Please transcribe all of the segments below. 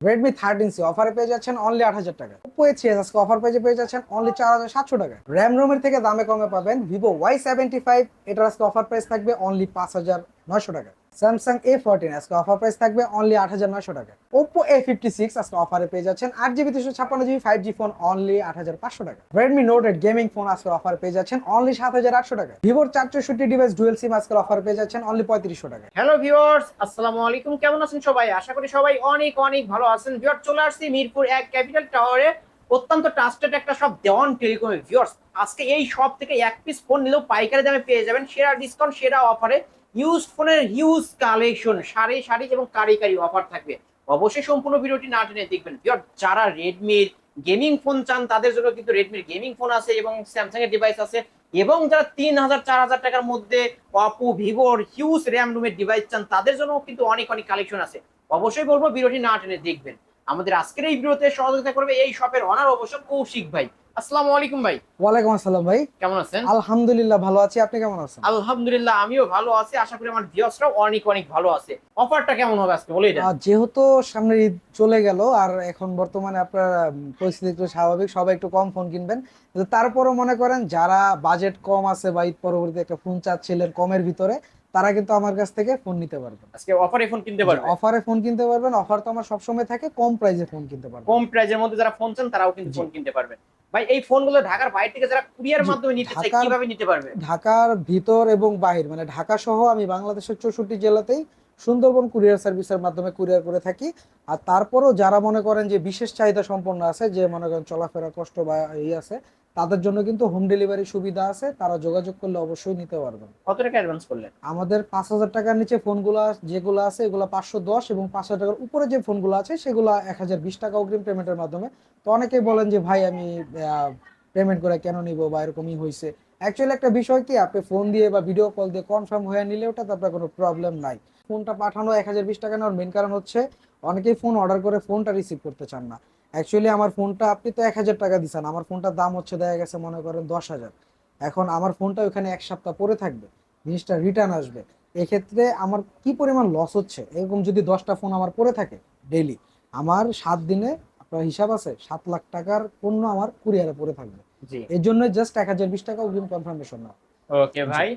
Redmi thirteen C অফারে পেয়ে যাচ্ছেন অনলি আট হাজার টাকা। ওপো এ আজকে অফার পেজে পেয়ে যাচ্ছেন অনলি চার হাজার সাতশো টাকা। র্যাম রোমের থেকে দামে কমে পাবেন ভিভো ওয়াই সেভেন্টি ফাইভ এটার আজকে অফার প্রাইস থাকবে অনলি পাঁচ হাজার নয়শো টাকা। স্যামসাং এ ফোরটিন আজকে অফার প্রাইস থাকবে অনলি আট হাজার নয়শো টাকা। ওপো এ ফিফটি সিক্স আজকে অফারে পেয়ে যাচ্ছেন আট জিবি দুশো ছাপ্পান্ন GB five G phone only আট হাজার পাঁচশো টাকা। Redmi note eight gaming phone আজকে অফার পেয়ে যাচ্ছেন অনলি সাত হাজার আটশো টাকা। ভিভোর চারচৌষট্টি ডিভাইস ডুয়েল সিম আজকে অফার পেয়ে যাচ্ছেন অনলি পঁয়ত্রিশশো টাকা। হ্যালো ভিউয়ার্স আসসালামু আলাইকুম। কেমন আছেন সবাই? আশা করি সবাই অনেক অনেক ভালো আছেন। ভিউয়ার চলে আসছি মিরপুর এক ক্যাপিটাল টাওয়ারে অত্যন্ত ট্রাস্টেড একটা শপ দেওয়ান টেলিকমে ভিউয়ার্স আজকে এই শপ থেকে এক পিস ফোন নিলেও পাইকারি দামে পেয়ে যাবেন। সেরা ডিসকাউন্ট সেরা অফারে ইউজ ফোনের হিউজ কালেকশন সারি সারি এবং কারি কারি অফার থাকবে। অবশ্যই সম্পূর্ণ ভিডিওটি না টেনে দেখবেন। যারা রেডমির গেমিং ফোন চান, তাদের জন্য কিন্তু রেডমির গেমিং ফোন আছে এবং স্যামসাং এর ডিভাইস আছে এবং যারা তিন হাজার, চার হাজার টাকার মধ্যে অপো ভিভোর হিউজ র্যাম রুমের ডিভাইস চান, তাদের জন্য কিন্তু অনেক অনেক কালেকশন আছে। অবশ্যই বলব, ভিডিওটি না টেনে দেখবেন। আমাদের আজকের এই ভিডিওতে সহযোগিতা করবে এই শপের অনার অবশ্য কৌশিক ভাই। আসসালামু আলাইকুম ভাই। ওয়ালাইকুম আসসালাম ভাই। কেমন আছেন? আলহামদুলিল্লাহ ভালো আছি। আপনি কেমন আছেন? আলহামদুলিল্লাহ আমিও ভালো আছি। আশা করি আমার ভিউয়ার্সরাও অনেক অনেক ভালো আছে। অফারটা কেমন হবে আজকে বলেই দেন। যেহেতু সামনে ঈদ চলে গেল আর এখন বর্তমানে আপনার পরিস্থিতি একটু স্বাভাবিক সবাই একটু কম ফোন কিনবেন। তারপরও মনে করেন যারা বাজেট কম আছে বা ঈদ পরবর্তী একটা ফোন চাচ্ছিলেন কমের ভিতরে তারা কিন্তু আমার কাছ থেকে ফোন নিতে পারবেন। আজকে অফারে ফোন কিনতে পারবে অফারে ফোন কিনতে পারবেন। অফার তো আমার সবসময় থাকে কম প্রাইসে ফোন কিনতে পারবেন। কম প্রাইজের মধ্যে যারা ফোন চান তারাও কিন্তু ফোন কিনতে পারবেন। ভাই এই ফোনগুলো ঢাকার বাইরে থেকে যারা কুরিয়ার মাধ্যমে নিতে চায় কীভাবে নিতে পারবে? ঢাকার ভিতর এবং বাহির মানে ঢাকা সহ আমি বাংলাদেশের চৌষট্টি জেলাতেই সুন্দরবন কুরিয়ার সার্ভিসের মাধ্যমে কুরিয়ার করে থাকি। আর তারপরও যারা মনে করেন যে বিশেষ চাহিদা সম্পন্ন আছে যে মনে করেন চলাফেরা কষ্ট বা এই আছে তাদের জন্য কিন্তু হোম ডেলিভারি সুবিধা আছে তারা যোগাযোগ করলে অবশ্যই নিতে পারবেন কত টাকা অ্যাডভান্স করলেন? আমাদের পাঁচ হাজার টাকার নিচে ফোনগুলো যেগুলো আছে এগুলো পাঁচশো দশ এবং পাঁচ হাজার টাকার উপরে যে ফোনগুলো আছে সেগুলো এক হাজার বিশ টাকা অগ্রিম পেমেন্টের মাধ্যমে। তো অনেকেই বলেন যে ভাই আমি পেমেন্ট করে কেন নিব বা এরকমই হয়েছে অ্যাকচুয়ালি একটা বিষয় কি আপনি ফোন দিয়ে বা ভিডিও কল দিয়ে কনফার্ম হয়ে নিলে ওটা তো আপনার কোনো প্রবলেম নাই। ফোনটা পাঠানো এক হাজার বিশ টাকা নেওয়ার মেন কারণ হচ্ছে অনেকেই ফোন অর্ডার করে ফোনটা রিসিভ করতে চান না। অ্যাকচুয়ালি আমার ফোনটা আপনি তো এক হাজার টাকা দিচ্ছেন আমার ফোনটার দাম হচ্ছে দেখা গেছে মনে করেন দশ হাজার। এখন আমার ফোনটা ওখানে এক সপ্তাহ পরে থাকবে। জিনিসটা রিটার্ন আসবে। এক্ষেত্রে আমার কি পরিমাণ লস হচ্ছে? এরকম যদি দশটা ফোন আমার পরে থাকে ডেইলি আমার সাত দিনে আপনার হিসাব আছে সাত লাখ টাকার পণ্য আমার কুরিয়ারে পরে থাকবে। এর জন্য জাস্ট এক হাজার বিশ টাকা অগ্রিম কনফার্মেশন না ওকে ভাই।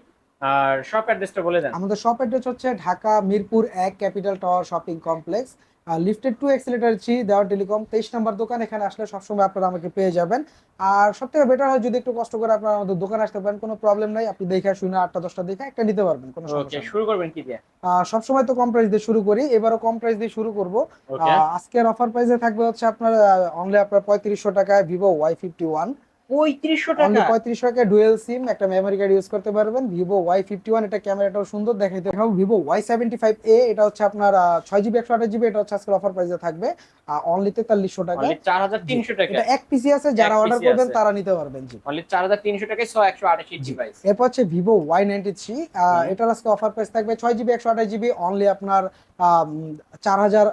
আর শপ অ্যাড্রেসটা বলে দেন। আমাদের শপ অ্যাড্রেস হচ্ছে ঢাকা মিরপুর এক capital tower shopping complex lifted to escalator three Dewan telecom তেইশ নম্বর দোকান এখানে আসলে সবসময় আপনারা আমাকে পেয়ে যাবেন। আর সব থেকে বেটার হয় যদি একটু কষ্ট করে আপনারা আমাদের দোকানে আসতে পারেন কোনো প্রবলেম নাই আপনি দেখে শুনে আটটা দশটা দেখে একটা নিতে পারবেন কোনো সমস্যা শুরু করবেন কি দিয়ে? সবসময় তো কম প্রাইস দিয়ে শুরু করি এবারও কম প্রাইস দিয়ে শুরু করব। আজকের অফার প্রাইসে থাকবে হচ্ছে আপনার অনলি আপনার পঁয়ত্রিশশো টাকায় ভিভো ওয়াই ফিফটি ওয়ান পঁয়ত্রিশশো টাকা। পঁয়ত্রিশশো ডুয়েল সিম একটা মেমোরি কার্ড ইউজ করতে পারবেন। ভিভো ওয়াই ফিফটি ওয়ান এটা ক্যামেরাটাও সুন্দর দেখাইতে হবে Vivo Y seventy five A এটা হচ্ছে আপনার ছয় জিবি একশো আঠাশ জিবি এটা হচ্ছে আজকের অফার প্রাইসে থাকবে। অনলি তেতাল্লিশশো টাকা। চার হাজার তিনশো টাকা। এক পিসি আছে যারা অর্ডার করবেন তারা নিতে পারবেন জি। অনলি চার হাজার তিনশো টাকায় ছ একশো আটাশি ডিভাইস এরপর হচ্ছে ভিভো ওয়াই নাইনটি থ্রি এটার আজকে অফার প্রাইস থাকবে ছয় জিবি একশো আঠাশ জিবি অনলি আপনার চার হাজার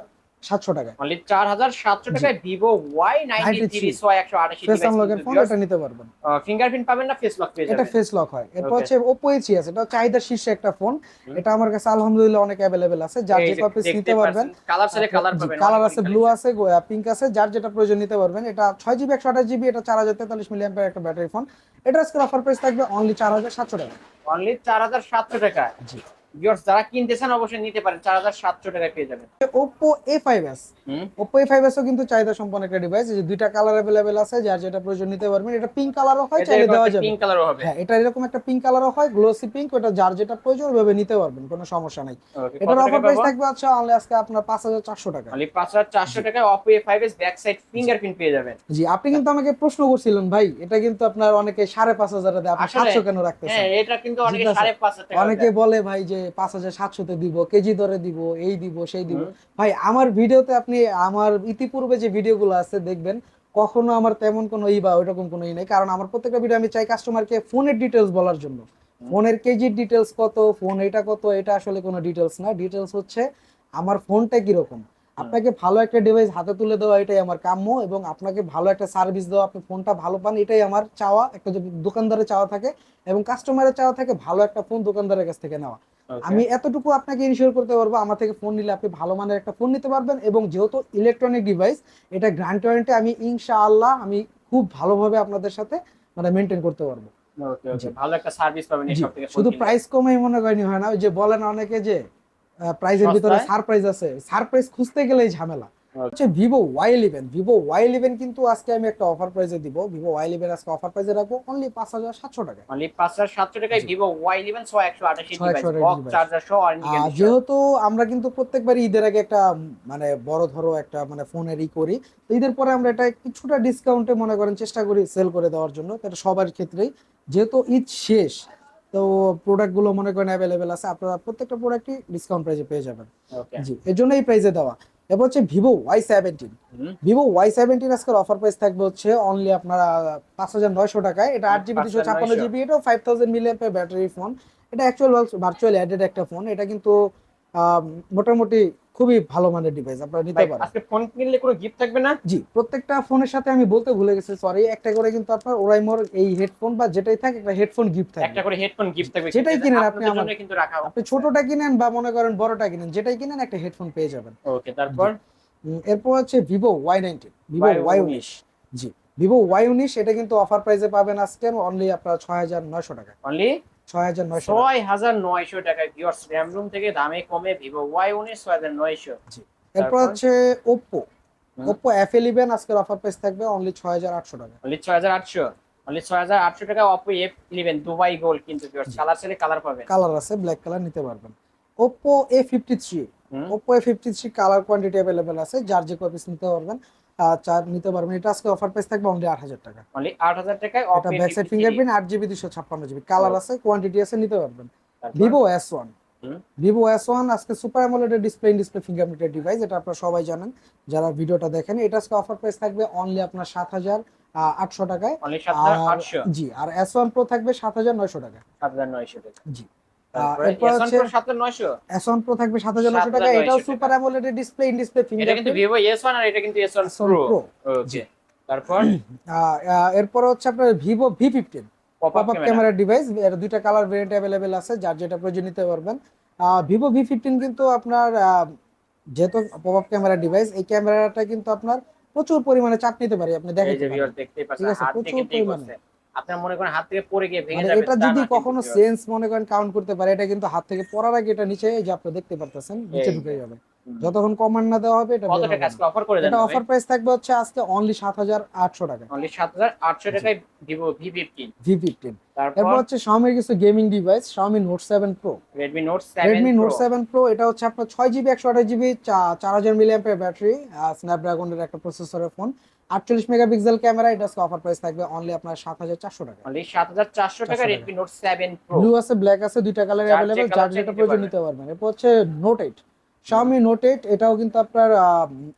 সাতশো টাকা অনলি চার হাজার সাতশো টাকায় ভিভো ওয়াই নাইনটি থ্রি 93 ছ একশো আটাশি ফেস আনলকের ফোন এটা নিতে পারবেন। ফিঙ্গারপ্রিন্ট পাবেন না ফেস লক পেয়ে এটা ফেস লক হয়। এরপর হচ্ছে ওপো এসি এটা চাহিদার শীর্ষে একটা ফোন এটা আমার কাছে আলহামদুলিল্লাহ অনেক অ্যাভেলেবেল আছে। যার যে নিতে পারবেন কালার কালার পাবেন কালার আছে ব্লু। আছে। পিঙ্ক আছে। যার যেটা প্রয়োজন নিতে পারবেন এটা ছয় জিবি একশো আঠাশ জিবি এটা চার হাজার তেতাল্লিশ মিলিয়ামের একটা ব্যাটারি ফোন এটা আজকে অফার প্রাইস থাকবে অনলি চার হাজার সাতশো টাকা অনলি চার হাজার সাতশো টাকা জি। ভিউয়ার্স যারা কিনতে চান অবশ্যই নিতে পারেন। চার হাজার সাতশো টাকায় পেয়ে যাবেন। হুম? ওপো এ ফাইভ এসও কিন্তু চাহিদা সম্পন্ন একটা ডিভাইস যে দুইটা কালার অ্যাভেলেবেল আছে যার যেটা প্রয়োজন নিতে পারবেন। এটা পিঙ্ক কালারও হয় চাইলে দেওয়া যাবে। পিঙ্ক কালারও হবে। হ্যাঁ এটা এরকম একটা পিঙ্ক কালারও হয় গ্লোসি পিঙ্ক ওটা যার যেটা প্রয়োজন নিতে পারবেন কোনো সমস্যা নাই। এটার অফার প্রাইস থাকবে আচ্ছা অনলি আজকে আপনার পাঁচ হাজার চারশো টাকা। অনলি পাঁচ হাজার চারশো টাকায় Oppo A five back side fingerprint পেয়ে যাবেন। জি আপনি কিন্তু আমাকে প্রশ্ন করছিলেন ভাই। এটা কিন্তু আপনার অনেকে সাড়ে পাঁচ হাজার দেয় আপনি আসলে- সাতশো কেন রাখতেছেন? হ্যাঁ এটা কিন্তু অনেকে জিজ্ঞাসা- সাড়ে পাঁচ হাজার টাকা অনেকে বলে ভাই যে পাঁচ হাজার সাতশোতে দিব কেজি দরে দিব এই দিব সেই দিব। ভাই আমার ভিডিওতে আপনি আমার ইতিপূর্বে যে ভিডিওগুলো আছে দেখবেন কখনো আমার তেমন কোনো ই বা ওইরকম কোনো ই নেই। কারণ আমার প্রত্যেকটা ভিডিও আমি চাই কাস্টমারকে ফোনের ডিটেলস বলার জন্য। ফোনের কেজির ডিটেলস কত ফোন এটা কত এটা আসলে কোনো ডিটেলস না। ডিটেলস হচ্ছে আমার ফোনটা কীরকম? আপনাকে ভালো একটা ডিভাইস হাতে তুলে দেওয়া এটাই আমার কাম্য এবং আপনাকে ভালো একটা সার্ভিস দেওয়া আপনি ফোনটা ভালো পান এটাই আমার চাওয়া। একটা দোকানদারের চাওয়া থাকে এবং কাস্টমারের চাওয়া থাকে ভালো একটা ফোন দোকানদারের কাছ থেকে নেওয়া. আমি এতটুকু আপনাকে ইনশিওর করতে পারব আমার থেকে ফোন নিলে আপনি ভালো মানের একটা ফোন নিতে পারবেন এবং যেহেতু ইলেকট্রনিক ডিভাইস এটা গ্রান্ট ওয়ারেন্টি আমি ইনশাআল্লাহ আমি খুব ভালোভাবে আপনাদের সাথে মানে মেনটেন করতে পারব। ভালো একটা সার্ভিস পাবেন এই সব থেকে শুধু প্রাইস কমেই মনে করেনি হয় না ওই যে বলেন অনেকে যে প্রাইসের ভিতরে সারপ্রাইজ আছে সারপ্রাইজ খুঁজতে গেলেই ঝামেলা. হচ্ছে Vivo Y eleven Vivo Y eleven কিন্তু আজকে আমি একটা অফার প্রাইসে দিব। ভিভো ওয়াই ইলেভেন আজকে অফার প্রাইসে রাখব অনলি পাঁচ হাজার সাতশো টাকা অনলি পাঁচ হাজার সাতশো টাকায় ভিভো ওয়াই ইলেভেন ছয় একশো device। চার্জার সহ যেহেতু আমরা কিন্তু প্রত্যেকবার ঈদের আগে একটা মানে বড় ধরো একটা মানে ফোনের ই করি তো ঈদের পরে আমরা এটা কিছুটা ডিসকাউন্টে মনে করেন চেষ্টা করি সেল করে দেওয়ার জন্য এটা সবার ক্ষেত্রেই। যেহেতু ঈদ শেষ তো প্রোডাক্টগুলো মনে করেন অ্যাভেলেবেল আছে আপনারা প্রত্যেকটা প্রোডাক্টই ডিসকাউন্ট প্রাইসে পেয়ে যাবেন। জি এর জন্য এই প্রাইসে দেওয়া। এবার হচ্ছে Vivo Y seventeen. Vivo Y seventeen আজকের অফার প্রাইস থাকবে হচ্ছে অনলি আপনার পাঁচ হাজার নয়শো টাকায়। এটা আট জিবি দুশো ছাপ্পান্ন 5900 জিবি এটাও five thousand million battery phone এটা অ্যাকচুয়াল ভার্চুয়াল অ্যাডেড একটা ফোন এটা কিন্তু আহ, মোটামুটি খুবই ভালো মানের ডিভাইস আপনারা নিতে পারেন। আজকে ফোন কিনলে কোনো গিফট থাকবে না? জি প্রত্যেকটা ফোনের সাথে আমি বলতে ভুলে গেছি সরি একটা করে কিন্তু আপনার ওরাইমোর এই হেডফোন বা যেটাই থাকে একটা হেডফোন গিফট একটা থাকবে করে হেডফোন গিফট থাকবে যেটাই কিনেন আপনি আমার- জন্য কিন্তু রাখা আপনি ছোটটা কিনেন বা মনে করেন বড়টা কিনেন যেটাই কিনেন একটা হেডফোন পেয়ে যাবেন। ওকে তারপর? এরপর হচ্ছে Vivo Y nineteen Vivo Y উনিশ জি। ভিভো ওয়াই উনিশ এটা কিন্তু অফার প্রাইসে পাবেন আজকে অনলি আপনার ছয় হাজার নয়শো টাকা অনলি ছয় হাজার নয়শো ছয় হাজার নয়শো টাকায় ভিউয়ার্স র্যাম রুম থেকে দামে কমে ভিভো ওয়াই উনিশ ছয় এরপর হচ্ছে আজকের অফার প্রাইস থাকবে অনলি টাকা। অনলি ছয় হাজার আটশো। অনলি টাকা দুবাই গোল্ড কিন্তু ভিউয়ার্স কালার ছেলে কালার পাবেন। কালার আছে ব্ল্যাক কালার নিতে পারবেন। হুম। Oppo fifty three colour quantity available আছে যার যে কপিস নিতে পারবেন। চার নিতে পারবেন এটা আজকে অফার প্রাইস থাকবে অনলি আট হাজার টাকা। অনলি আট হাজার টাকায় এটা ব্যাক সাইড ফিঙ্গারপ্রিন্ট আট জিবি দুশো ছাপ্পান্ন জিবি কালার আছে কোয়ান্টিটি আছে নিতে পারবেন। Vivo S one Vivo S one আজকে সুপার অ্যামোলেড ডিসপ্লে ডিসপ্লে ফিঙ্গারপ্রিন্টের ডিভাইস এটা আপনারা সবাই জানেন। যারা ভিডিওটা দেখেন এটা আজকে অফার প্রাইস থাকবে অনলি আপনার সাত হাজার আটশো টাকায়। জি আর এস ওয়ান প্রো থাকবে সাত হাজার নয়শো টাকা সাত হাজার নয়শো টাকা। জি। S1 Pro সাত হাজার নয়শো। এস ওয়ান প্রো থাকবে সাত হাজার নয়শো টাকা। এটাও super AMOLED display in display এটা কিন্তু ফিঙ্গারপ্রিন্ট ভিভো আর এটা কিন্তু S1 Pro ওকে তারপর? এরপর হচ্ছে আপনার Vivo V fifteen pop pop up camera device এর দুইটা কালার ভেরিয়েন্ট আছে যার যেটা প্রয়োজন নিতে পারবেন। ভিভো ভি ফিফটিন কিন্তু আপনার আহ, যেহেতু পপ আপ ক্যামেরা ডিভাইস এই ক্যামেরাটা কিন্তু আপনার প্রচুর পরিমাণে চাপ নিতে পারে। আপনি দেখেন যে ভিউয়ার দেখতেই পাচ্ছেন ঠিক আছে, প্রচুর পরিমাণে। আপনার মনে করেন হাত থেকে পড়ে গিয়ে ভেঙে মানে যাবে এটা যদি কখনো সেন্স মনে করেন কাউন্ট করতে পারে এটা কিন্তু হাত থেকে পড়ার আগে এটা নিচে এই যে আপনি দেখতে পারতেছেন নিচে ঢুকে যাবে। যতক্ষণ কমান্ড না দেওয়া হবে এটা কত টাকা আজকে অফার করে দেন এটা অফার প্রাইস থাকবে হচ্ছে আজকে অনলি সাত হাজার আটশো টাকা। অনলি সাত হাজার আটশো টাকায় Vivo V fifteen V fifteen তারপর? এরপর হচ্ছে শাওমির কিছু gaming device Xiaomi note seven pro Redmi note seven Redmi note seven pro এটা হচ্ছে আপনার ছয় জিবি একশো আঠাশ জিবি চার হাজার মিলিয়াম্পের ব্যাটারি স্ন্যাপড্রাগনের একটা প্রসেসরের ফোন আটচল্লিশ মেগাপিক্সেল ক্যামেরা এটা অফার প্রাইস থাকবে অনলি আপনার সাত হাজার চারশো টাকা। অনলি সাত হাজার চারশো টাকা 400 রেডমি নোট সেভেন ব্লু আছে ব্ল্যাক আছে দুইটা কালার অ্যাভেলেবেল যার যেটা প্রয়োজন। নিতে পারবেন। এরপর হচ্ছে note eight Xiaomi note eight এটাও কিন্তু আপনার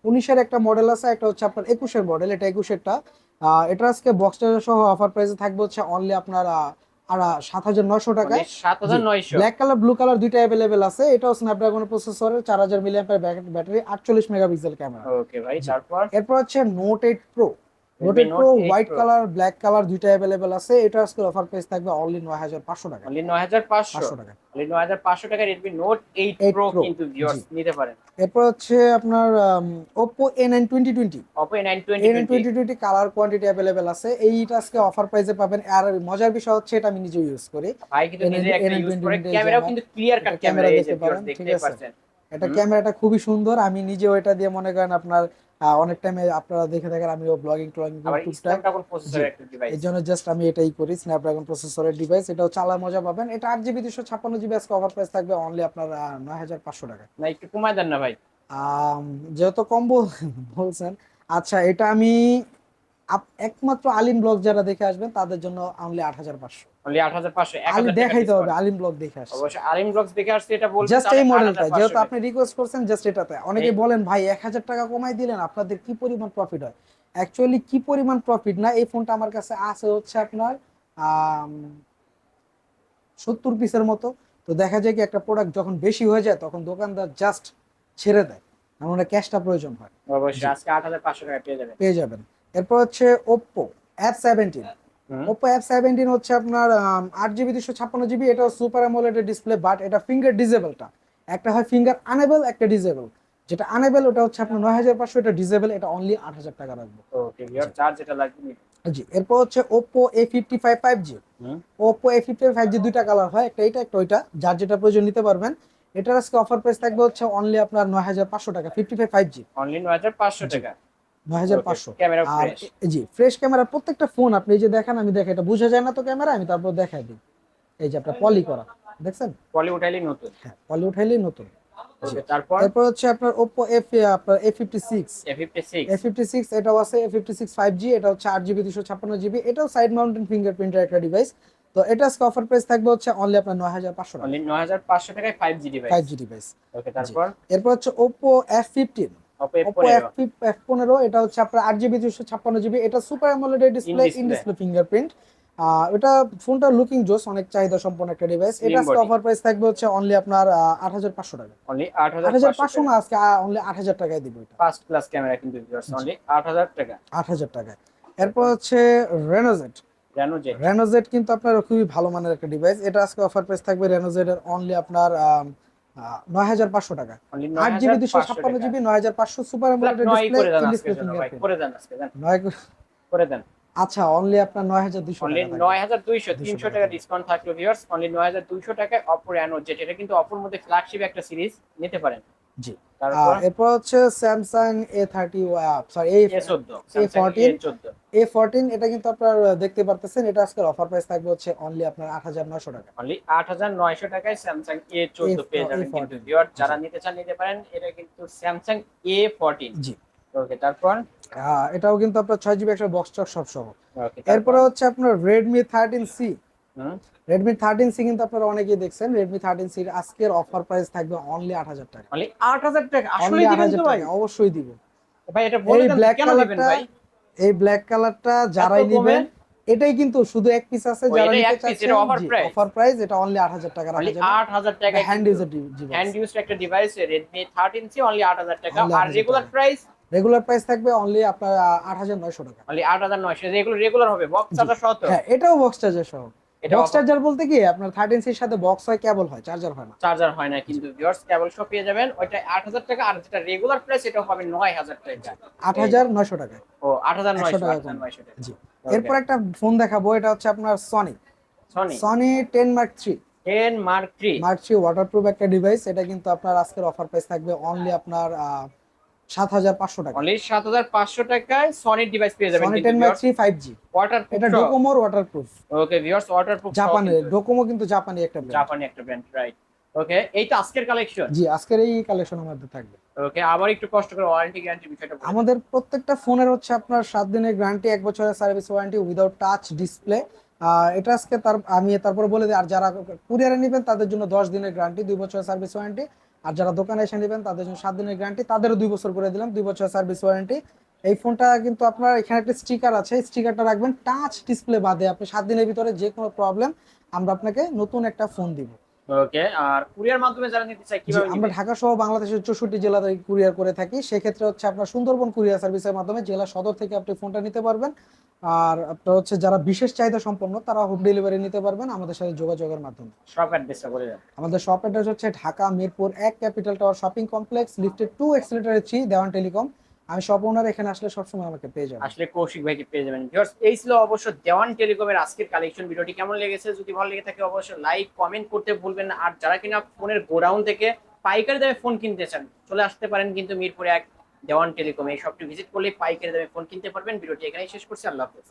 উনিশের একটা মডেল আছে একটা হচ্ছে আপনার একুশের মডেল এটা একুশেরটা। এটা আজকে বক্সটার সহ অফার প্রাইসে থাকবে হচ্ছে অনলি আপনার আর সাত হাজার নয়শো টাকায়। সাত হাজার নয়শো। ব্ল্যাক কালার ব্লু কালার দুইটা অ্যাভেলেবেল আছে। এটাও স্ন্যাপড্রাগনের প্রসেসরের চার হাজার মিলিয়াম্পের ব্যাটারি আটচল্লিশ মেগাপিক্সেল ক্যামেরা ওকে ভাই তারপর? এরপর হচ্ছে note eight pro Redmi pro white colour black colour দুইটা আছে। এটা আজকে অফার প্রাইস থাকবে অনলি নয় হাজার পাঁচশো টাকা। অনলি নয় হাজার পাঁচশো। পাঁচশো টাকা। অনলি নয় হাজার পাঁচশো টাকা Redmi note eight 8 pro Pro, কিন্তু ভিউয়ার্স নিতে পারেন। এরপর হচ্ছে আপনার twenty twenty Oppo nine A twenty colour quantity available আছে। এইটা আজকে অফার প্রাইসে পাবেন। আর মজার বিষয় হচ্ছে এটা আমি নিজে ইউজ করি। ভাই কিন্তু নিজে একটা ইউজ করে ক্যামেরাও কিন্তু ক্লিয়ার কাট ক্যামেরা দেখতে পারেন? পাচ্ছেন। এটা ক্যামেরাটা খুবই সুন্দর। আমি নিজেও এটা দিয়ে মনে করেন আপনার অনেক টাইমে আপনারা দেখে থাকেন আমিও ব্লগিং ট্লগিং এই জন্য জাস্ট আমি এটাই করি স্ন্যাপড্রাগন প্রসেসরের ডিভাইস এটাও চালার মজা পাবেন। এটা আট জিবি দুশো ছাপ্পান্ন জিবি আজকে অফার প্রাইস থাকবে অনলি আপনার নয় হাজার পাঁচশো টাকা না একটু কমায় দেন না ভাই। আম, যেহেতু কম্বো বলছেন। আচ্ছা এটা আমি একমাত্র আলিম ব্লগ যারা দেখে আসবেন তাদের জন্য অনলি আট হাজার পাঁচশো। অনলি আট হাজার পাঁচশো এক আলি দেখাইতে হবে আলিম ব্লগ দেখে আসছে। অবশ্যই আলিম ব্লগস দেখে আসছে এটা জাস্ট এই মডেলটা যেহেতু আপনি রিকোয়েস্ট করছেন জাস্ট এটাতে। অনেকে বলেন ভাই এক হাজার টাকা কমাই দিলেন আপনাদের কি পরিমাণ প্রফিট হয়? অ্যাকচুয়ালি কি পরিমাণ প্রফিট না এই ফোনটা আমার কাছে আছে হচ্ছে আপনার সত্তর পিসের মতো। তো দেখা যায় কি একটা প্রোডাক্ট যখন বেশি হয়ে যায় তখন দোকানদার জাস্ট ছেড়ে দেয়। ওটা ক্যাশটা প্রয়োজন হয়। অবশ্যই আজকে আট হাজার পাঁচশো টাকা পেয়ে যাবেন। পেয়ে যাবেন। এরপর হচ্ছে Oppo F seventeen. Oppo F seventeen হচ্ছে আপনার আট জিবি দুশো ছাপ্পান্ন জিবি এটা সুপার অ্যামোলেডের ডিসপ্লে বাট এটা ফিঙ্গার ডিজেবলটা একটা হয় ফিঙ্গার আনেবল একটা ডিজেবল যেটা আনেবল ওটা হচ্ছে আপনার নয় হাজার পাঁচশো এটা ডিজেবল এটা অনলি আট হাজার টাকা রাখব লাগবে জি এরপর হচ্ছে Oppo A fifty five five G. Oppo A fifty five G দুইটা কালার হয় একটা এটা একটা ওইটা। যার যেটা প্রয়োজন নিতে পারবেন। এটার আজকে অফার প্রাইস থাকবে হচ্ছে অনলি আপনার নয় হাজার পাঁচশো টাকা fifty five five G only নয় হাজার পাঁচশো টাকা। জি ফ্রেশ ক্যামেরা প্রত্যেকটা ফোন আপনি যে দেখেন আমি দেখে এটা বোঝা যায় না তো ক্যামেরা আমি তারপর দেখাই দিই। এই যে আপনার পলি করা দেখছেন? পলি উঠাইলেই নতুন। হ্যাঁ পলি উঠাইলেই নতুন। তারপর? তারপর হচ্ছে আপনার Oppo F আপনার A56 A56 A56 এটাও আছে A56 5G এটা হচ্ছে 8GB 256GB এটাও সাইড মাউন্টেন ফিঙ্গারপ্রিন্টের একটা ডিভাইস তো এটা আজকে অফার প্রাইস থাকবে হচ্ছে অনলি আপনার 9500 টাকা। অনলি 9500 টাকায় 5G ডিভাইস 5G ডিভাইস এরপর হচ্ছে ওপ্পো এফ ফিফটিন এটা হচ্ছে আপনার 8GB 256GB এটা super AMOLED display in display fingerprint এটা ফোনটা লুকিং জোস অনেক চাহিদা সম্পন্ন একটা ডিভাইস এটা আজকে অফার প্রাইস থাকবে হচ্ছে অনলি আপনার 8500 টাকা। অনলি 8500 না আজকে অনলি 8000 টাকায় এটা। ফার্স্ট ক্লাস ক্যামেরা কিন্তু অনলি 8000 টাকা। এরপর হচ্ছে রেনোজেট রেনোজেট রেনোজেট কিন্তু আপনার খুবই ভালো মানের একটা ডিভাইস এটা আজকে অফার প্রাইস থাকবে রেনোজেটের অনলি আপনার নয় হাজার পাঁচশো টাকা। আট জিবি দুশো ছাপ্পান্ন জিবি নয় হাজার পাঁচশো সুপার করে দেন আচ্ছা অনলি আপনার নয় হাজার দুশো অনলি নয় হাজার দুইশো তিনশো টাকা ডিসকাউন্ট থাকল ভিউয়ার্স অনলি নয় হাজার দুইশো টাকায় জেট এটা কিন্তু অপর মধ্যে ফ্ল্যাগশিপ একটা সিরিজ নিতে পারেন। জি। এরপর হচ্ছে Samsung A thirty sorry A চোদ্দ এ ফোরটিন এটা কিন্তু আপনার দেখতে পারতেছেন এটা আজকের অফার প্রাইস থাকবে হচ্ছে অনলি আপনার আট হাজার নয়শো টাকা। অনলি আট হাজার নয়শো টাকায় স্যামসাং এ চোদ্দ পেয়ে যাবেন কিন্তু যারা নিতে চান নিতে পারেন এটা কিন্তু স্যামসাং এ ফোরটিন জি। ওকে তারপর? এটাও কিন্তু আপনার ছয় জিবি একটা বক্স চক সব সহ এরপরে হচ্ছে আপনার Redmi thirteen C Redmi thirteen C কিন্তু আপনারা অনেকেই দেখছেন। রেডমি থার্টিন সির আজকের অফার প্রাইস থাকবে অনলি আট হাজার টাকা। অনলি আট হাজার টাকা? আসলে দিবেন তো ভাই? অবশ্যই দিব। ভাই এটা বলে ব্ল্যাক কালারটা ভাই? এই ব্ল্যাক কালারটা যারাই নেবেন এটাই কিন্তু শুধু এক পিস আছে যারা নিতে চাচ্ছেন? অফার প্রাইস এটা অনলি আট হাজার টাকা রাখা যাবে। আট হাজার টাকা হ্যান্ড ইউজার হ্যান্ড ইউজড একটা device Redmi thirteen C only আট হাজার টাকা। আর রেগুলার প্রাইস রেগুলার প্রাইস থাকবে অনলি আপনার আট হাজার নয়শো টাকা। অনলি আট হাজার নয়শো রেগুলার রেগুলার হবে বক্স চার্জার সহ তো? হ্যাঁ এটাও বক্স চার্জার সহ। বক্স চার্জার বলতে কি আপনার থার্টিন সির সাথে বক্স হয় কেবল হয় চার্জার হয় না। চার্জার হয় না কিন্তু ভিউয়ার্স কেবল শপ পেয়ে যাবেন। ওইটা আট হাজার টাকা আর যেটা রেগুলার প্রাইস এটা হবে নয় হাজার টাকা। আট হাজার নয়শো টাকা। ও আট হাজার 100 টাকা জি। এরপর একটা ফোন দেখাবো এটা হচ্ছে আপনার Sony Sony Sony ten mark three ten mark three mark three waterproof একটা ডিভাইস এটা কিন্তু আপনার আজকের অফার প্রাইস থাকবে অনলি আপনার টাকা। অনলি টাকায় ডিভাইস পেয়ে যাবেন সনি ওয়াটার এটা ডোকোমোর ওয়াটারপ্রুফ ওকে ভিউয়ার্স ওয়াটার জাপানের ডোকোমো কিন্তু। জাপানি একটা। জাপানি একটা ব্র্যান্ড রাইট ওকে এইটা আজকের কালেকশন জি আজকের এই কালেকশনের মধ্যে থাকবে। ওকে আবার একটু কষ্ট করে ওয়ারেন্টি গ্যারান্টি বিষয়টা আমাদের প্রত্যেকটা ফোনের হচ্ছে আপনার সাত দিনের গ্যারান্টি এক বছরের service warranty without touch display এটা আজকে তার আমি তারপর বলে দিই আর যারা কুরিয়ারে নেবেন তাদের জন্য দশ দিনের গ্যারান্টি দুই বছরের সার্ভিস ওয়ারেন্টি আর যারা দোকানে এসে নেবেন, তাদের জন্য সাত দিনের গ্যারান্টি তাদেরও দুই বছর করে দিলাম, দুই বছর সার্ভিস ওয়ারেন্টি এই ফোনটা কিন্তু আপনার এখানে একটা স্টিকার আছে স্টিকারটা রাখবেন টাচ ডিসপ্লে বাদে আপনি সাত দিনের ভিতরে যে কোনো প্রবলেম আমরা আপনাকে নতুন একটা ফোন দিব। ওকে আর কুরিয়ার মাধ্যমে যারা নিতে চায় কীভাবে আমরা ঢাকা সহ বাংলাদেশের চৌষট্টি জেলাতে কুরিয়ার করে থাকি। সেক্ষেত্রে হচ্ছে আপনার সুন্দরবন কুরিয়ার সার্ভিসের মাধ্যমে জেলা সদর থেকে আপনি ফোনটা নিতে পারবেন। আর আপনার হচ্ছে যারা বিশেষ চাহিদা সম্পন্ন তারা হোম ডেলিভারি নিতে পারবেন আমাদের সাথে যোগাযোগের মাধ্যমে। সব অ্যাড্রেসটা বলে দেন আমাদের শপ অ্যাড্রেস হচ্ছে ঢাকা মিরপুর এক capital tower shopping complex lifted to escalator three Dewan telecom. আমি সব ওনার এখানে আসলে সবসময় আমাকে পেয়ে যাবেন। আসলে কৌশিক ভাইকে পেয়ে যাবেন। ভিউয়ার্স এই ছিল অবশ্য দেওয়ান টেলিকমের আজকের কালেকশন ভিডিওটি কেমন লেগেছে? যদি ভালো লেগে থাকে, অবশ্যই লাইক কমেন্ট করতে ভুলবেন না। আর যারা কিনা ফোনের গোডাউন থেকে পাইকারি দামে ফোন কিনতে চান, চলে আসতে পারেন কিন্তু মিরপুরে এক দেওয়ান টেলিকম। এই শপটি ভিজিট করলে পাইকারি দামে ফোন কিনতে পারবেন। ভিডিওটি এখানেই শেষ করছি। আল্লাহ হাফেজ।